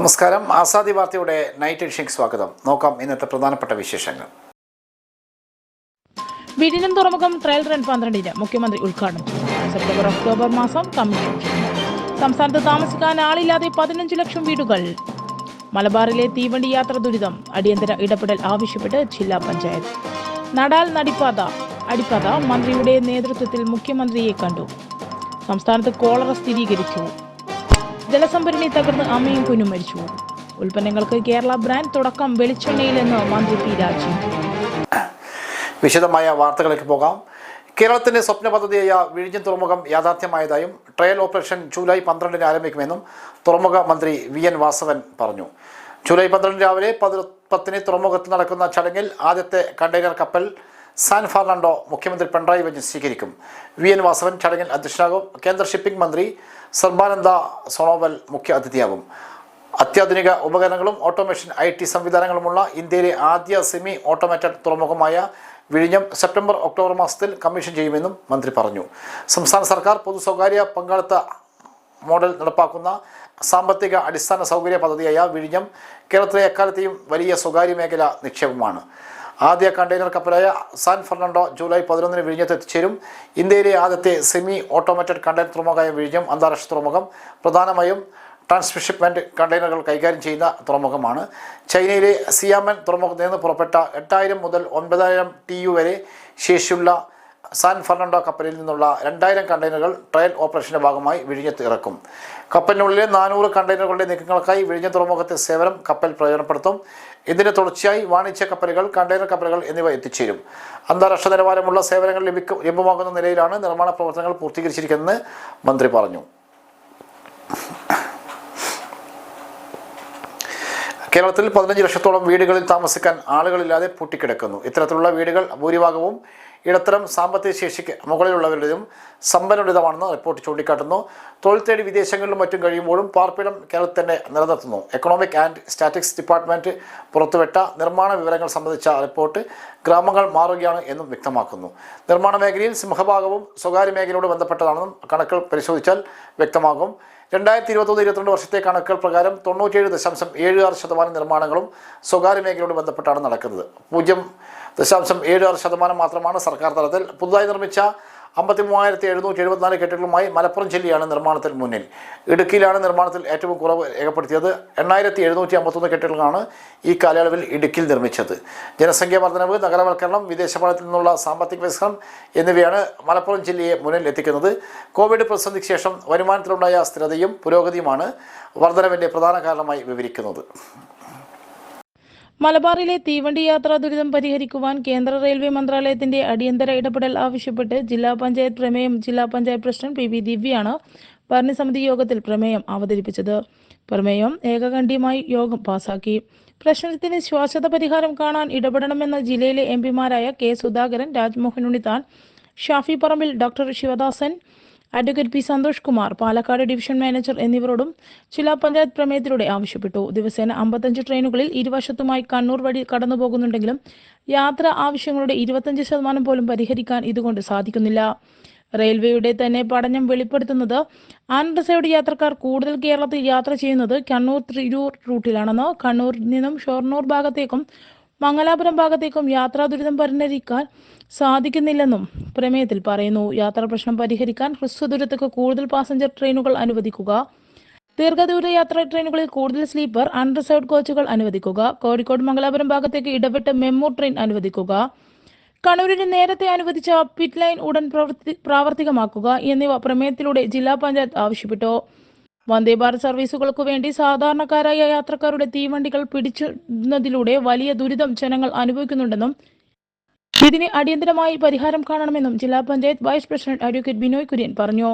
നമസ്കാരം. ആസാദി വാർത്തയുടെ night edition സ്വാഗതം. നോക്കാം ഇന്നത്തെ പ്രധാനപ്പെട്ട വിശേഷങ്ങൾ. വിഴിഞ്ഞം തുറമുഖം ട്രയൽ റൺ പന്ത്രണ്ടിന് മുഖ്യമന്ത്രി ഉദ്ഘാടനം. സെപ്റ്റംബർ ഒക്ടോബർ മാസം കമ്മീഷൻ. സംസ്ഥാനത്ത് താമസിക്കാൻ ആളില്ലാതെ പതിനഞ്ച് ലക്ഷം വീടുകൾ. മലബാറിലെ തീവണ്ടി യാത്ര ദുരിതം. അടിയന്തര ഇടപെടൽ ആവശ്യപ്പെട്ട് ജില്ലാ പഞ്ചായത്ത്. നടാൽ നടിപ്പാത. അടിപ്പാത മന്ത്രിയുടെ നേതൃത്വത്തിൽ മുഖ്യമന്ത്രിയെ കണ്ടു. സംസ്ഥാനത്ത് കോളറ സ്ഥിരീകരിച്ചു. ജലസംഭരണി തകർന്ന് അമ്മയും കുഞ്ഞും മരിച്ചു. ഉൽപ്പന്നങ്ങൾക്ക് കേരള ബ്രാൻഡ് തുടക്കം വെളിച്ചെണ്ണയിലെന്ന് മന്ത്രി പി രാജീവ്. വിശദമായ വാർത്തകളിലേക്ക് പോകാം. കേരളത്തിന്റെ സ്വപ്ന പദ്ധതിയായ വിഴിഞ്ഞം തുറമുഖം യാഥാർത്ഥ്യമായതായും ട്രയൽ ഓപ്പറേഷൻ ജൂലൈ പന്ത്രണ്ടിന് ആരംഭിക്കുമെന്നും തുറമുഖ മന്ത്രി വി എൻ വാസവൻ പറഞ്ഞു. ജൂലൈ പന്ത്രണ്ട് രാവിലെ പതി പത്തിന് തുറമുഖത്ത് നടക്കുന്ന ചടങ്ങിൽ ആദ്യത്തെ കണ്ടെയ്നർ കപ്പൽ സാൻ ഫെർണാണ്ടോ മുഖ്യമന്ത്രി പിണറായി വിജയൻ സ്വീകരിക്കും. വി എൻ വാസവൻ ചടങ്ങിൽ അധ്യക്ഷനാകും. കേന്ദ്ര ഷിപ്പിംഗ് മന്ത്രി സർബാനന്ദ സോണോവൽ മുഖ്യ അതിഥിയാകും. അത്യാധുനിക ഉപകരണങ്ങളും ഓട്ടോമേഷൻ ഐ ടി സംവിധാനങ്ങളുമുള്ള ഇന്ത്യയിലെ ആദ്യ സെമി ഓട്ടോമേറ്റഡ് തുറമുഖമായ വിഴിഞ്ഞം സെപ്റ്റംബർ ഒക്ടോബർ മാസത്തിൽ കമ്മീഷൻ ചെയ്യുമെന്നും മന്ത്രി പറഞ്ഞു. സംസ്ഥാന സർക്കാർ പൊതു സ്വകാര്യ പങ്കാളിത്ത മോഡൽ നടപ്പാക്കുന്ന സാമ്പത്തിക അടിസ്ഥാന സൗകര്യ പദ്ധതിയായ വിഴിഞ്ഞം കേരളത്തിലെ എക്കാലത്തെയും വലിയ സ്വകാര്യ മേഖല നിക്ഷേപമാണ്. ആദ്യ കണ്ടെയ്നർ കപ്പലായ സാൻ ഫെർണാണ്ടോ ജൂലൈ പതിനൊന്നിന് വിഴിഞ്ഞത്ത് എത്തിച്ചേരും. ഇന്ത്യയിലെ ആദ്യത്തെ സെമി ഓട്ടോമേറ്റഡ് കണ്ടെയ്നർ തുറമുഖമായ വിഴിഞ്ഞം അന്താരാഷ്ട്ര തുറമുഖം പ്രധാനമായും ട്രാൻസ്ഷിപ്മെന്റ് കണ്ടെയ്നറുകൾ കൈകാര്യം ചെയ്യുന്ന തുറമുഖമാണ്. ചൈനയിലെ സിയാമൻ തുറമുഖത്ത് നിന്ന് പുറപ്പെട്ട എട്ടായിരം മുതൽ ഒൻപതായിരം ടി യു വരെ ശേഷിയുള്ള സാൻ ഫെർണാണ്ടോ കപ്പലിൽ നിന്നുള്ള രണ്ടായിരം കണ്ടെയ്നറുകൾ ട്രയൽ ഓപ്പറേഷന്റെ ഭാഗമായി വിഴിഞ്ഞത്ത് ഇറക്കും. കപ്പലിനുള്ളിലെ നാനൂറ് കണ്ടെയ്നറുകളുടെ നീക്കങ്ങൾക്കായി വിഴിഞ്ഞ തുറമുഖത്തെ സേവനം കപ്പൽ പ്രയോജനപ്പെടുത്തും. ഇതിന്റെ തുടർച്ചയായി വാണിജ്യ കപ്പലുകൾ കണ്ടെയ്നർ കപ്പലുകൾ എന്നിവ എത്തിച്ചേരും. അന്താരാഷ്ട്ര നിലവാരമുള്ള സേവനങ്ങൾ ലഭിക്കും ലഭ്യമാകുന്ന നിലയിലാണ് നിർമ്മാണ പ്രവർത്തനങ്ങൾ പൂർത്തീകരിച്ചിരിക്കുന്നതെന്ന് മന്ത്രി പറഞ്ഞു. കേരളത്തിൽ പതിനഞ്ച് ലക്ഷത്തോളം വീടുകളിൽ താമസിക്കാൻ ആളുകളില്ലാതെ പൂട്ടിക്കിടക്കുന്നു. ഇത്തരത്തിലുള്ള വീടുകൾ ഭൂരിഭാഗവും ഇടത്തരം സാമ്പത്തിക ശേഷിക്ക് മുകളിലുള്ളവരുടേതും സമ്പന്നരുടേതുമാണെന്ന് റിപ്പോർട്ട് ചൂണ്ടിക്കാട്ടുന്നു. തൊഴിൽ തേടി വിദേശങ്ങളിലും മറ്റും കഴിയുമ്പോഴും പാർപ്പിടം കേരളത്തിൽ തന്നെ നിലനിർത്തുന്നു. എക്കണോമിക് ആൻഡ് സ്റ്റാറ്റിക്സ് ഡിപ്പാർട്ട്മെന്റ് പുറത്തുവിട്ട നിർമ്മാണ വിവരങ്ങൾ സംബന്ധിച്ച റിപ്പോർട്ട് ഗ്രാമങ്ങൾ മാറുകയാണ് എന്നും വ്യക്തമാക്കുന്നു. നിർമ്മാണ മേഖലയിൽ സിംഹഭാഗവും സ്വകാര്യ മേഖലയോട് ബന്ധപ്പെട്ടതാണെന്നും കണക്കുകൾ പരിശോധിച്ചാൽ വ്യക്തമാകും. രണ്ടായിരത്തി ഇരുപത്തൊന്ന് ഇരുപത്തിരണ്ട് വർഷത്തെ കണക്കുകൾ പ്രകാരം തൊണ്ണൂറ്റിയേഴ് ദശാംശം ഏഴ് ആറ് ശതമാനം നിർമ്മാണങ്ങളും സ്വകാര്യ മേഖലയോട് ബന്ധപ്പെട്ടാണ് നടക്കുന്നത്. പൂജ്യം ദശാംശം ഏഴ് ആറ് ശതമാനം മാത്രമാണ് സർക്കാർ തലത്തിൽ. പുതുതായി നിർമ്മിച്ച അമ്പത്തി മൂവായിരത്തി എഴുന്നൂറ്റി എഴുപത്തിനാല് കെട്ടിടങ്ങളുമായി മലപ്പുറം ജില്ലയാണ് നിർമ്മാണത്തിൽ മുന്നിൽ. ഇടുക്കിയിലാണ് നിർമ്മാണത്തിൽ ഏറ്റവും കുറവ് രേഖപ്പെടുത്തിയത്. എണ്ണായിരത്തി എഴുന്നൂറ്റി അമ്പത്തൊന്ന് കെട്ടിടങ്ങളാണ് ഈ കാലയളവിൽ ഇടുക്കിയിൽ നിർമ്മിച്ചത്. ജനസംഖ്യ വർധനവ് നഗരവൽക്കരണം വിദേശ പഠനത്തിൽ നിന്നുള്ള സാമ്പത്തിക വികസനം എന്നിവയാണ് മലപ്പുറം ജില്ലയെ മുന്നിൽ എത്തിക്കുന്നത്. കോവിഡ് പ്രതിസന്ധിക്ക് ശേഷം വരുമാനത്തിലുണ്ടായ സ്ഥിരതയും പുരോഗതിയുമാണ് വർധനവിന്റെ പ്രധാന കാരണമായി വിവരിക്കുന്നത്. മലബാറിലെ തീവണ്ടി യാത്രാ ദുരിതം പരിഹരിക്കുവാൻ കേന്ദ്ര റെയിൽവേ മന്ത്രാലയത്തിന്റെ അടിയന്തര ഇടപെടൽ ആവശ്യപ്പെട്ട് ജില്ലാ പഞ്ചായത്ത് പ്രമേയം ജില്ലാ പഞ്ചായത്ത് പ്രസിഡന്റ് പി വി ദിവ്യയാണ് ഭരണസമിതി യോഗത്തിൽ പ്രമേയം അവതരിപ്പിച്ചത്. പ്രമേയം ഏകകണ്ഠ്യമായി യോഗം പാസാക്കി. പ്രശ്നത്തിന് ശ്വാസത പരിഹാരം കാണാൻ ഇടപെടണമെന്ന ജില്ലയിലെ M പിമാരായ K Sudhakaran Rajmohan Unnithan Shafi Parambil doctor Sivadasan advocate P Santhosh Kumar Palakkad division manager എന്നിവരോടും ജില്ലാ പഞ്ചായത്ത് പ്രമേയത്തിലൂടെ ആവശ്യപ്പെട്ടു. ദിവസേന അമ്പത്തഞ്ച് ട്രെയിനുകളിൽ ഇരുവശത്തുമായി കണ്ണൂർ വഴി കടന്നുപോകുന്നുണ്ടെങ്കിലും യാത്ര ആവശ്യങ്ങളുടെ ഇരുപത്തഞ്ച് ശതമാനം പോലും പരിഹരിക്കാൻ ഇതുകൊണ്ട് സാധിക്കുന്നില്ല. റെയിൽവേയുടെ തന്നെ പഠനം വെളിപ്പെടുത്തുന്നത് അൺറിസർവ്ഡ് യാത്രക്കാർ കൂടുതൽ കേരളത്തിൽ യാത്ര ചെയ്യുന്നത് കണ്ണൂർ തിരൂർ റൂട്ടിലാണെന്ന് കണ്ണൂരിൽ നിന്നും ഷൊർണൂർ ഭാഗത്തേക്കും മംഗലാപുരം ഭാഗത്തേക്കും യാത്രാ ദുരിതം പരിഹരിക്കാൻ സാധിക്കുന്നില്ലെന്നും പ്രമേയത്തിൽ പറയുന്നു. യാത്രാ പ്രശ്നം പരിഹരിക്കാൻ ഹ്രസ്വ ദൂരത്തേക്ക് കൂടുതൽ പാസഞ്ചർ ട്രെയിനുകൾ അനുവദിക്കുക. ദീർഘദൂര യാത്രാ ട്രെയിനുകളിൽ കൂടുതൽ സ്ലീപ്പർ അൺറിസർവ്ഡ് കോച്ചുകൾ അനുവദിക്കുക. കോഴിക്കോട് മംഗലാപുരം ഭാഗത്തേക്ക് ഇടപെട്ട് മെമ്മു ട്രെയിൻ അനുവദിക്കുക. കണ്ണൂരിന് നേരത്തെ അനുവദിച്ച പിറ്റ് ലൈൻ ഉടൻ പ്രവർത്തി പ്രാവർത്തികമാക്കുക എന്നിവ പ്രമേയത്തിലൂടെ ജില്ലാ പഞ്ചായത്ത് ആവശ്യപ്പെട്ടു. വന്ദേ ഭാരത് സർവീസുകൾക്കു വേണ്ടി സാധാരണക്കാരായ യാത്രക്കാരുടെ തീവണ്ടികൾ പിടിച്ചിടുന്നതിലൂടെ വലിയ ദുരിതം ജനങ്ങൾ അനുഭവിക്കുന്നുണ്ടെന്നും ഇതിന് അടിയന്തരമായി പരിഹാരം കാണണമെന്നും ജില്ലാ panchayat vice president advocate Binoy Kurian പറഞ്ഞു.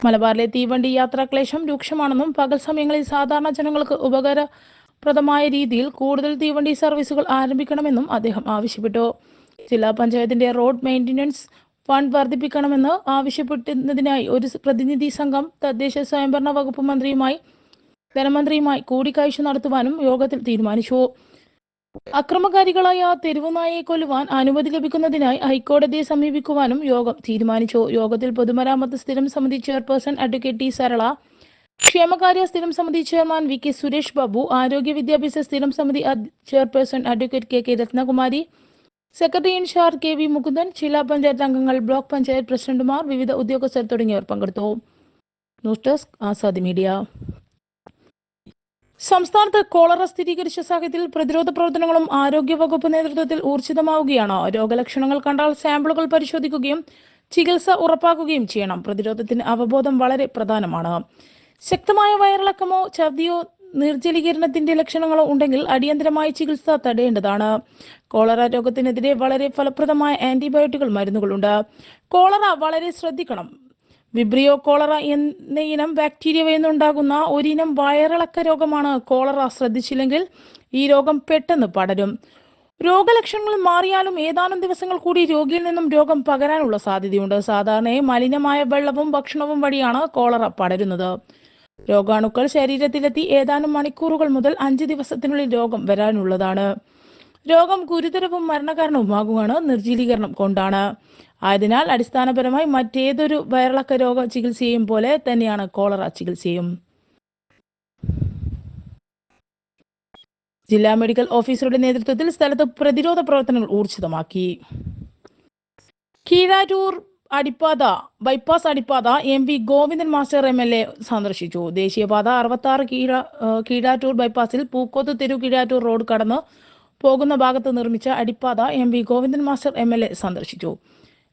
മലബാറിലെ തീവണ്ടി യാത്രാക്ലേശം രൂക്ഷമാണെന്നും പകൽ സമയങ്ങളിൽ സാധാരണ ജനങ്ങൾക്ക് ഉപകാരപ്രദമായ രീതിയിൽ കൂടുതൽ തീവണ്ടി സർവീസുകൾ ആരംഭിക്കണമെന്നും അദ്ദേഹം ആവശ്യപ്പെട്ടു. ജില്ലാ പഞ്ചായത്തിന്റെ റോഡ് മെയിന്റനൻസ് ഫണ്ട് വർദ്ധിപ്പിക്കണമെന്ന് ആവശ്യപ്പെടുന്നതിനായി ഒരു പ്രതിനിധി സംഘം തദ്ദേശ സ്വയംഭരണ വകുപ്പ് മന്ത്രിയുമായി ധനമന്ത്രിയുമായി കൂടിക്കാഴ്ച നടത്തുവാനും യോഗത്തിൽ തീരുമാനിച്ചു. അക്രമകാരികളായ തെരുവുനായെ കൊല്ലുവാൻ അനുമതി ലഭിക്കുന്നതിനായി ഹൈക്കോടതിയെ സമീപിക്കുവാനും യോഗം തീരുമാനിച്ചു. യോഗത്തിൽ പൊതുമരാമത്ത് സ്ഥിരം സമിതി ചെയർപേഴ്സൺ അഡ്വക്കേറ്റ് ടി സരള ക്ഷേമകാര്യ സ്ഥിരം സമിതി chairman V K Suresh Babu ആരോഗ്യ വിദ്യാഭ്യാസ സ്ഥിരം സമിതി chairperson advocate K K Rathnakumari secretary in charge K V Mukundan ജില്ലാ പഞ്ചായത്ത് അംഗങ്ങൾ ബ്ലോക്ക് പഞ്ചായത്ത് പ്രസിഡന്റുമാർ വിവിധ ഉദ്യോഗസ്ഥർ തുടങ്ങിയവർ പങ്കെടുത്തു. News desk Azadi media. സംസ്ഥാനത്ത് കോളറ സ്ഥിരീകരിച്ച സാഹചര്യത്തിൽ പ്രതിരോധ പ്രവർത്തനങ്ങളും ആരോഗ്യവകുപ്പ് നേതൃത്വത്തിൽ ഊർജിതമാവുകയാണ്. രോഗലക്ഷണങ്ങൾ കണ്ടാൽ സാമ്പിളുകൾ പരിശോധിക്കുകയും ചികിത്സ ഉറപ്പാക്കുകയും ചെയ്യണം. പ്രതിരോധത്തിന് അവബോധം വളരെ പ്രധാനമാണ്. ശക്തമായ വയറിളക്കമോ ഛർദിയോ നിർജലീകരണത്തിന്റെ ലക്ഷണങ്ങളോ ഉണ്ടെങ്കിൽ അടിയന്തരമായി ചികിത്സ തടയേണ്ടതാണ്. കോളറ രോഗത്തിനെതിരെ വളരെ ഫലപ്രദമായ ആന്റിബയോട്ടിക്കൽ മരുന്നുകളുണ്ട്. കോളറ വളരെ ശ്രദ്ധിക്കണം. വിബ്രിയോ കോളറ എന്ന ഇനം ബാക്ടീരിയ നിന്നുണ്ടാകുന്ന ഒരിനം വയറിളക്ക രോഗമാണ് കോളറ ശ്രദ്ധിച്ചില്ലെങ്കിൽ ഈ രോഗം പെട്ടെന്ന് പടരും. രോഗലക്ഷണങ്ങൾ മാറിയാലും ഏതാനും ദിവസങ്ങൾ കൂടി രോഗിയിൽ നിന്നും രോഗം പകരാനുള്ള സാധ്യതയുണ്ട്. സാധാരണയായി മലിനമായ വെള്ളവും ഭക്ഷണവും വഴിയാണ് കോളറ പടരുന്നത്. രോഗാണുക്കൾ ശരീരത്തിലെത്തി ഏതാനും മണിക്കൂറുകൾ മുതൽ അഞ്ച് ദിവസത്തിനുള്ളിൽ രോഗം വരാനുള്ളതാണ്. രോഗം ഗുരുതരവും മരണകാരണവുമാകുകയാണ് നിർജീലീകരണം കൊണ്ടാണ്. ആയതിനാൽ അടിസ്ഥാനപരമായി മറ്റേതൊരു വയറിളക്ക രോഗ ചികിത്സയും പോലെ തന്നെയാണ് കോളറ ചികിത്സയും. ജില്ലാ മെഡിക്കൽ ഓഫീസറുടെ നേതൃത്വത്തിൽ സ്ഥലത്ത് പ്രതിരോധ പ്രവർത്തനങ്ങൾ ഊർജിതമാക്കി. കീഴാറ്റൂർ അടിപ്പാത bypass അടിപ്പാത M P Govindan master M L A സന്ദർശിച്ചു. ദേശീയപാത അറുപത്തി ആറ് കീഴാറ്റൂർ ബൈപ്പാസിൽ പൂക്കോത്ത് തെരു കീഴാറ്റൂർ റോഡ് കടന്ന് പോകുന്ന ഭാഗത്ത് നിർമ്മിച്ച അടിപ്പാത M P Govindan master M L A സന്ദർശിച്ചു.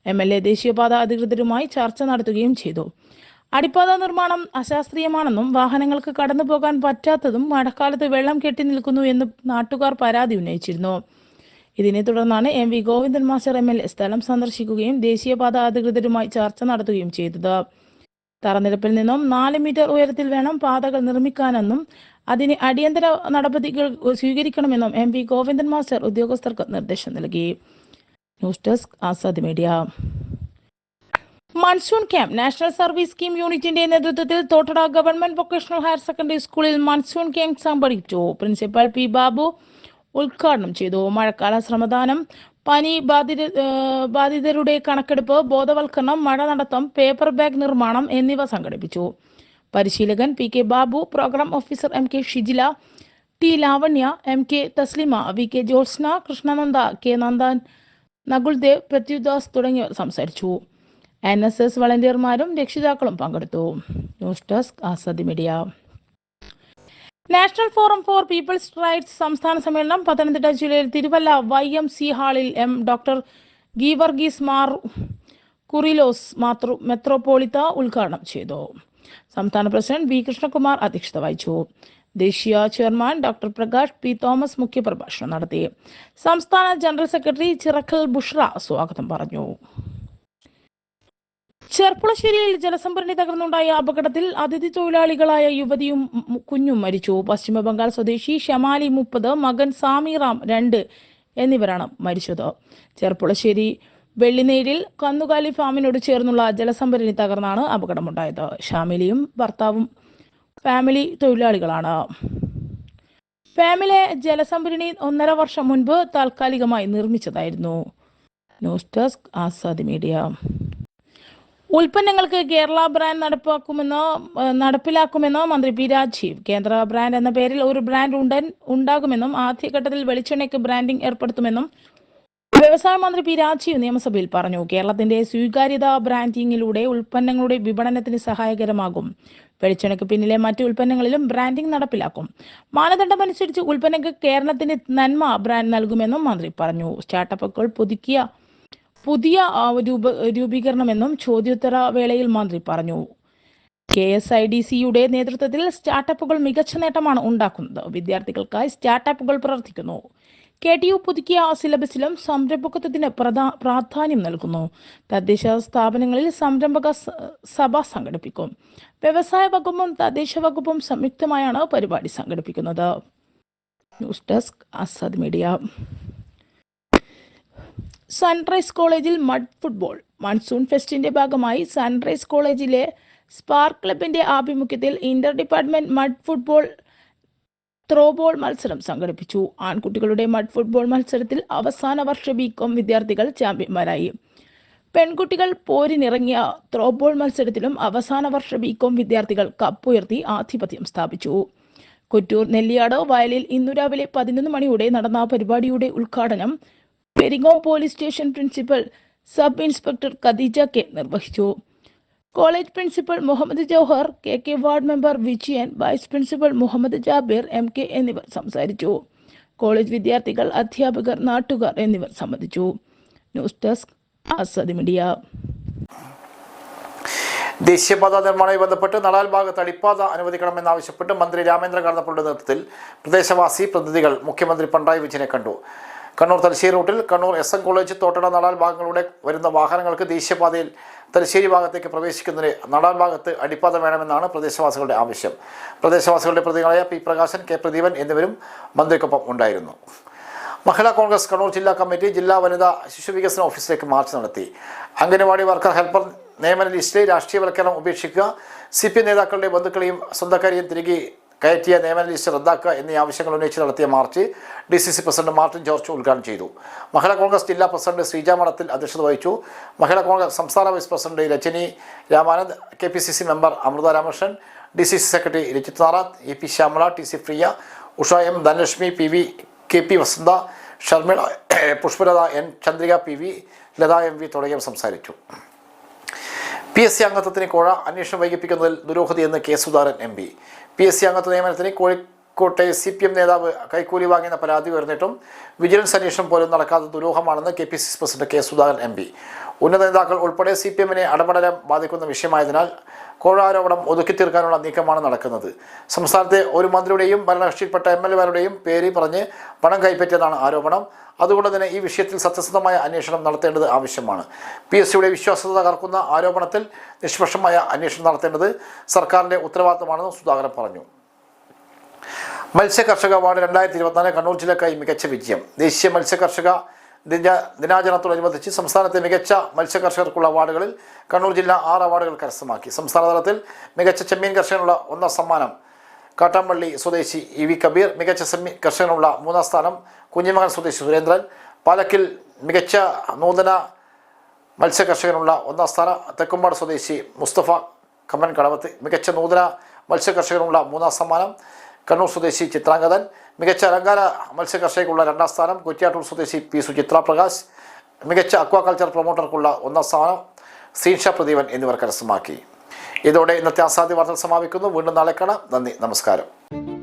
എം എൽ എ ദേശീയപാത അധികൃതരുമായി ചർച്ച നടത്തുകയും ചെയ്തു. അടിപ്പാത നിർമ്മാണം അശാസ്ത്രീയമാണെന്നും വാഹനങ്ങൾക്ക് കടന്നു പോകാൻ പറ്റാത്തതും മഴക്കാലത്ത് വെള്ളം കെട്ടി നിൽക്കുന്നു എന്നും നാട്ടുകാർ പരാതി ഉന്നയിച്ചിരുന്നു. ഇതിനെ തുടർന്നാണ് M V Govindan master M L A സ്ഥലം സന്ദർശിക്കുകയും ദേശീയപാത അധികൃതരുമായി ചർച്ച നടത്തുകയും ചെയ്തത്. തറനിരപ്പിൽ നിന്നും നാല് മീറ്റർ ഉയരത്തിൽ വേണം പാതകൾ നിർമ്മിക്കാനെന്നും അതിന് അടിയന്തര നടപടികൾ സ്വീകരിക്കണമെന്നും എം വി ഗോവിന്ദൻ മാസ്റ്റർ ഉദ്യോഗസ്ഥർക്ക് നിർദ്ദേശം നൽകി. News desk Azad media. Monsoon camp national service scheme യൂണിറ്റിന്റെ നേതൃത്വത്തിൽ Thottada government vocational higher secondary സ്കൂളിൽ മൺസൂൺ ക്യാമ്പ് സംഘടിപ്പിച്ചു. പ്രിൻസിപ്പൽ പി ബാബു ഉദ്ഘാടനം ചെയ്തു. മഴക്കാല ശ്രമദാനം പനി ബാധിത ബാധിതരുടെ കണക്കെടുപ്പ് ബോധവൽക്കരണം മഴ നടത്തം പേപ്പർ ബാഗ് നിർമ്മാണം എന്നിവ സംഘടിപ്പിച്ചു. പരിശീലകൻ P K Babu programme officer M K Shijila T Lavanya M K Thaslima V K Jyotsna Krishnananda K Nandan Nakuldev Prathyudas തുടങ്ങിയവർ സംസാരിച്ചു. എൻ എസ് എസ് വളണ്ടിയർമാരും രക്ഷിതാക്കളും പങ്കെടുത്തു. News desk Azadi media. National forum for people's rights സംസ്ഥാന സമ്മേളനം പത്തനംതിട്ട ജില്ലയിൽ Thiruvalla Y M C ഹാളിൽ M doctor Geevarghese Mar Kurilos മാതൃ മെത്രോപോളിത്ത ഉദ്ഘാടനം ചെയ്തു. സംസ്ഥാന പ്രസിഡന്റ് വി കൃഷ്ണകുമാർ അധ്യക്ഷത വഹിച്ചു. ദേശീയ chairman doctor Prakash P Thomas മുഖ്യപ്രഭാഷണം നടത്തി. സംസ്ഥാന ജനറൽ സെക്രട്ടറി ചിറക്കൽ ബുഷ്ര സ്വാഗതം പറഞ്ഞു. ചെർപ്പുളശ്ശേരിയിൽ ജലസംഭരണി തകർന്നുണ്ടായ അപകടത്തിൽ അതിഥി തൊഴിലാളികളായ യുവതിയും കുഞ്ഞും മരിച്ചു. പശ്ചിമബംഗാൾ സ്വദേശി ഷമാലി മുപ്പത് മകൻ സാമിറാം രണ്ട് എന്നിവരാണ് മരിച്ചത്. ചെർപ്പുളശ്ശേരി വെള്ളിനേരിൽ കന്നുകാലി ഫാമിനോട് ചേർന്നുള്ള ജലസംഭരണി തകർന്നാണ് അപകടമുണ്ടായത്. ഷാമിലിയും ഭർത്താവും ഫാമിലി തൊഴിലാളികളാണ്. ഫാമിലെ ജലസംഭരണി ഒന്നര വർഷം മുൻപ് താൽക്കാലികമായി നിർമ്മിച്ചതായിരുന്നു. News desk Azad media. ഉൽപ്പന്നങ്ങൾക്ക് കേരള ബ്രാൻഡ് നടപ്പാക്കുമെന്നോ നടപ്പിലാക്കുമെന്നോ മന്ത്രി പി രാജീവ്. കേന്ദ്ര ബ്രാൻഡ് എന്ന പേരിൽ ഒരു ബ്രാൻഡ് ഉണ്ടൻ ഉണ്ടാകുമെന്നും ആദ്യഘട്ടത്തിൽ വെളിച്ചെണ്ണയ്ക്ക് ബ്രാൻഡിംഗ് ഏർപ്പെടുത്തുമെന്നും വ്യവസായ മന്ത്രി പി രാജീവ് നിയമസഭയിൽ പറഞ്ഞു. കേരളത്തിന്റെ സ്വീകാര്യത ബ്രാൻഡിങ്ങിലൂടെ ഉൽപ്പന്നങ്ങളുടെ വിപണനത്തിന് സഹായകരമാകും. വെളിച്ചെണ്ണയ്ക്ക് പിന്നിലെ മറ്റു ഉൽപ്പന്നങ്ങളിലും ബ്രാൻഡിംഗ് നടപ്പിലാക്കും. മാനദണ്ഡം അനുസരിച്ച് ഉൽപ്പന്നങ്ങൾക്ക് കേരളത്തിന് നന്മ ബ്രാൻഡ് നൽകുമെന്നും മന്ത്രി പറഞ്ഞു. സ്റ്റാർട്ടപ്പുകൾ പുതുക്കിയ പുതിയ രൂപ രൂപീകരണമെന്നും ചോദ്യോത്തര വേളയിൽ മന്ത്രി പറഞ്ഞു. കെ എസ് ഐ ഡി സിയുടെ നേതൃത്വത്തിൽ സ്റ്റാർട്ടപ്പുകൾ മികച്ച നേട്ടമാണ് ഉണ്ടാക്കുന്നത്. വിദ്യാർത്ഥികൾക്കായി സ്റ്റാർട്ടപ്പുകൾ പ്രവർത്തിക്കുന്നു. കെ ടി യു പുതുക്കിയ സിലബസിലും സംരംഭകത്വത്തിന് പ്രധാ പ്രാധാന്യം നൽകുന്നു. തദ്ദേശ സ്ഥാപനങ്ങളിൽ സംരംഭക സഭ സംഘടിപ്പിക്കും. വ്യവസായ വകുപ്പും തദ്ദേശ വകുപ്പും സംയുക്തമായാണ് പരിപാടി സംഘടിപ്പിക്കുന്നത്. News desk Azad media. Sunrise കോളേജിൽ മഡ് ഫുട്ബോൾ. മൺസൂൺ ഫെസ്റ്റിന്റെ ഭാഗമായി സൺറൈസ് കോളേജിലെ സ്പാർക്ക് ക്ലബിന്റെ ആഭിമുഖ്യത്തിൽ inter department mud football throwball മത്സരം സംഘടിപ്പിച്ചു. ആൺകുട്ടികളുടെ മഡ് ഫുട്ബോൾ മത്സരത്തിൽ അവസാന വർഷ ബികോം വിദ്യാർത്ഥികൾ ചാമ്പ്യന്മാരായി. പെൺകുട്ടികൾ പോരിനിറങ്ങിയ ത്രോബോൾ മത്സരത്തിലും അവസാന വർഷ ബികോം വിദ്യാർത്ഥികൾ കപ്പുയർത്തി ആധിപത്യം സ്ഥാപിച്ചു. കൊറ്റൂർ നെല്ലിയാട് വയലിൽ ഇന്നു രാവിലെ പതിനൊന്ന് മണിയോടെ നടന്ന പരിപാടിയുടെ ഉദ്ഘാടനം Peringome police station principal sub inspector Khadeeja K നിർവഹിച്ചു. College principal Muhammad Jouhar K K ward member Vijayan vice principal Muhammad Jabir M K എന്നിവർ സംസാരിച്ചു. കോളേജ് വിദ്യാർത്ഥികൾ അധ്യാപകർ നാട്ടുകാർ എന്നിവർ സംബന്ധിച്ചു. News desk Azadi media. ദേശീയപാത നിർമ്മാണവുമായി ബന്ധപ്പെട്ട് നടാൽ ഭാഗത്ത് അടിപ്പാത അനുവദിക്കണമെന്നാവശ്യപ്പെട്ട് മന്ത്രി രാമേന്ദ്ര കടന്നപ്പള്ളിയുടെ നേതൃത്വത്തിൽ പ്രദേശവാസി പ്രതിനിധികൾ മുഖ്യമന്ത്രി പിണറായി വിജയനെ കണ്ടു. കണ്ണൂർ തലശ്ശേരി റൂട്ടിൽ Kannur S N college Thottada Nadal ഭാഗങ്ങളിലൂടെ വരുന്ന വാഹനങ്ങൾക്ക് ദേശീയപാതയിൽ തലശ്ശേരി ഭാഗത്തേക്ക് പ്രവേശിക്കുന്നതിന് നടാൽ ഭാഗത്ത് അടിപ്പാത വേണമെന്നാണ് പ്രദേശവാസികളുടെ ആവശ്യം. പ്രദേശവാസികളുടെ പ്രതികളായ പി പ്രകാശൻ കെ പ്രദീപൻ എന്നിവരും മന്ത്രിക്കൊപ്പം ഉണ്ടായിരുന്നു. മഹിളാ കോൺഗ്രസ് കണ്ണൂർ ജില്ലാ കമ്മിറ്റി ജില്ലാ വനിതാ ശിശു വികസന ഓഫീസിലേക്ക് മാർച്ച് നടത്തി. അംഗനവാടി വർക്കർ ഹെൽപ്പർ നിയമന ലിസ്റ്റിലെ രാഷ്ട്രീയവൽക്കരണം ഉപേക്ഷിക്കുക സി പി നേതാക്കളുടെ ബന്ധുക്കളെയും സ്വന്തക്കാരെയും തിരികെ കയറ്റിയ നിയമന ലിസ്റ്റ് റദ്ദാക്കുക എന്നീ ആവശ്യങ്ങൾ ഉന്നയിച്ച് നടത്തിയ march D C C president Martin George ഉദ്ഘാടനം ചെയ്തു. മഹിളാ കോൺഗ്രസ് ജില്ലാ പ്രസിഡന്റ് ശ്രീജ മഠത്തിൽ അധ്യക്ഷത വഹിച്ചു. മഹിളാ കോൺഗ്രസ് സംസ്ഥാന vice president Rajani Ramanand K P C C member Amritha Ramakrishnan D C C secretary Rajith Narath A P Shyamala T C Priya Usha M Dhanalakshmi P V K P Vasantha Sharmila Pushpalatha N Chandrika P V Latha M V തുടങ്ങിയവർ സംസാരിച്ചു. P S C അംഗത്വത്തിന് കോഴ അന്വേഷണം വൈകിപ്പിക്കുന്നതിൽ ദുരൂഹതയെന്ന് K Sudhakaran M P. P S C അംഗത്വ നിയമനത്തിന് കോഴിക്കോട്ടെ C P M നേതാവ് കൈക്കൂലി വാങ്ങിയെന്ന പരാതി ഉയർന്നിട്ടും വിജിലൻസ് അന്വേഷണം പോലും നടക്കാത്ത ദുരൂഹമാണെന്ന് K P C C president K Sudhakaran M P. ഉന്നത നേതാക്കൾ ഉൾപ്പെടെ സി പി എമ്മിനെ അടപടലം ബാധിക്കുന്ന വിഷയമായതിനാൽ കോഴാരോപണം ഒതുക്കി തീർക്കാനുള്ള നീക്കമാണ് നടക്കുന്നത്. സംസ്ഥാനത്തെ ഒരു മന്ത്രിയുടെയും ഭരണകക്ഷിയിൽപ്പെട്ട എം എൽ എമാരുടെയും പേര് പറഞ്ഞ് പണം കൈപ്പറ്റിയതാണ് ആരോപണം. അതുകൊണ്ട് തന്നെ ഈ വിഷയത്തിൽ സത്യസന്ധമായ അന്വേഷണം നടത്തേണ്ടത് ആവശ്യമാണ്. പി എസ് സിയുടെ വിശ്വാസ്യത തകർക്കുന്ന ആരോപണത്തിൽ നിഷ്പക്ഷമായ അന്വേഷണം നടത്തേണ്ടത് സർക്കാരിന്റെ ഉത്തരവാദിത്തമാണെന്നും സുധാകരൻ പറഞ്ഞു. മത്സ്യ കർഷക അവാർഡ് രണ്ടായിരത്തി ഇരുപത്തിനാല് കണ്ണൂർ ജില്ലക്കായി മികച്ച വിജയം. ദേശീയ മത്സ്യ കർഷക ദിന ദിനാചരണത്തോടനുബന്ധിച്ച് സംസ്ഥാനത്തെ മികച്ച മത്സ്യ കർഷകർക്കുള്ള അവാർഡുകളിൽ കണ്ണൂർ ജില്ല ആറ് അവാർഡുകൾ കരസ്ഥമാക്കി. സംസ്ഥാന തലത്തിൽ മികച്ച ചെമ്മീൻ കർഷകനുള്ള ഒന്നാം സമ്മാനം കാട്ടാമ്പള്ളി സ്വദേശി ഇ വി കബീർ മികച്ച സെമ്മീൻ കർഷകനുള്ള മൂന്നാം സ്ഥാനം കുഞ്ഞിമകൻ സ്വദേശി സുരേന്ദ്രൻ പാലക്കിൽ മികച്ച നൂതന മത്സ്യ കർഷകനുള്ള ഒന്നാം സ്ഥാനം തെക്കുംപാട് സ്വദേശി മുസ്തഫ കമ്മൻ കടവത്ത് മികച്ച നൂതന മത്സ്യ കർഷകനുള്ള മൂന്നാം സമ്മാനം കണ്ണൂർ സ്വദേശി ചിത്രാംഗതൻ മികച്ച അലങ്കാര മത്സ്യകർഷകയ്ക്കുള്ള രണ്ടാം സ്ഥാനം കുറ്റ്യാട്ടൂർ സ്വദേശി പി സുചിത്ര പ്രകാശ് മികച്ച അക്വാകൾച്ചർ പ്രൊമോട്ടർക്കുള്ള ഒന്നാം സ്ഥാനം സീൻഷ പ്രദീപൻ എന്നിവർ കരസ്ഥമാക്കി. ഇതോടെ ഇന്നത്തെ അസാധ്യ വാർത്തകൾ സമാപിക്കുന്നു. വീണ്ടും നാളെ കാണാം. നന്ദി നമസ്കാരം.